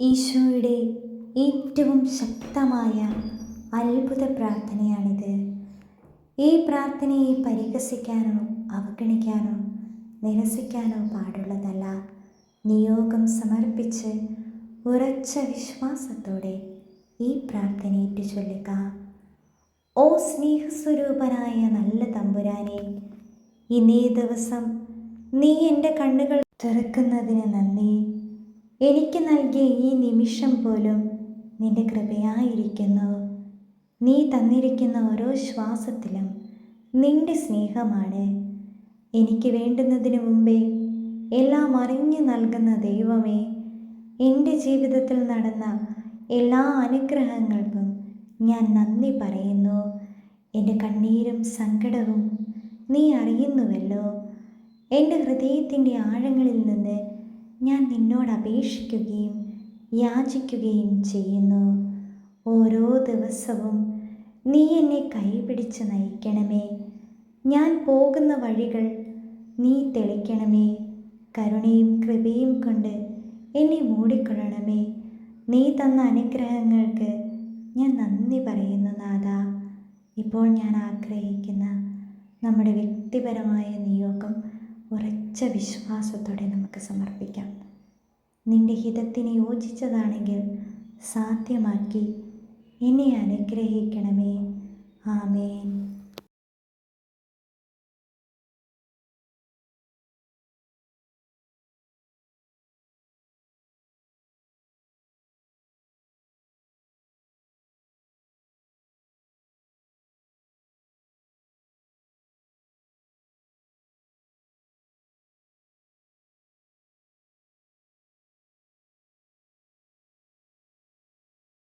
ഈശോയുടെ ഏറ്റവും ശക്തമായ അത്ഭുത പ്രാർത്ഥനയാണിത്. ഈ പ്രാർത്ഥനയെ പരിഹസിക്കാനോ അവഗണിക്കാനോ നിരസിക്കാനോ പാടുള്ളതല്ല. നിയോഗം സമർപ്പിച്ച് ഉറച്ച വിശ്വാസത്തോടെ ഈ പ്രാർത്ഥനയേറ്റു ചൊല്ലുക. ഓ സ്നേഹസ്വരൂപനായ നല്ല തമ്പുരാനെ ഇന്നേ ദിവസം നീ എന്റെ കണ്ണുകൾ തുറക്കുന്നതിന് നന്ദി. എനിക്ക് നൽകിയ ഈ നിമിഷം പോലും നിന്റെ കൃപയായിരിക്കുന്നു. നീ തന്നിരിക്കുന്ന ഓരോ ശ്വാസത്തിലും നിന്റെ സ്നേഹമാണ്. എനിക്ക് വേണ്ടുന്നതിന് മുമ്പേ എല്ലാം അറിഞ്ഞു നൽകുന്ന ദൈവമേ എന്റെ ജീവിതത്തിൽ നടന്ന എല്ലാ അനുഗ്രഹങ്ങൾക്കും ഞാൻ നന്ദി പറയുന്നു. എന്റെ കണ്ണീരും സങ്കടവും നീ അറിയുന്നുവല്ലോ. എന്റെ ഹൃദയത്തിന്റെ ആഴങ്ങളിൽ നിന്ന് ഞാൻ നിന്നോട് അപേക്ഷിക്കുകയും യാചിക്കുകയും ചെയ്യുന്നു. ഓരോ ദിവസവും നീ എന്നെ കൈപിടിച്ച് നയിക്കണമേ. ഞാൻ പോകുന്ന വഴികൾ നീ തെളിക്കണമേ. കരുണയും കൃപയും കൊണ്ട് എന്നെ മൂടിക്കൊള്ളണമേ. നീ തന്ന അനുഗ്രഹങ്ങൾക്ക് ഞാൻ നന്ദി പറയുന്നു നാഥ. ഇപ്പോൾ ഞാൻ ആഗ്രഹിക്കുന്ന നമ്മുടെ വ്യക്തിപരമായ നിയോഗം ഉറച്ച വിശ്വാസത്തോടെ നമുക്ക് സമർപ്പിക്കാം. നിന്റെ ഹിതത്തിന് യോജിച്ചതാണെങ്കിൽ സാധ്യമാക്കി എന്നെ അനുഗ്രഹിക്കണമേ. ആമേൻ.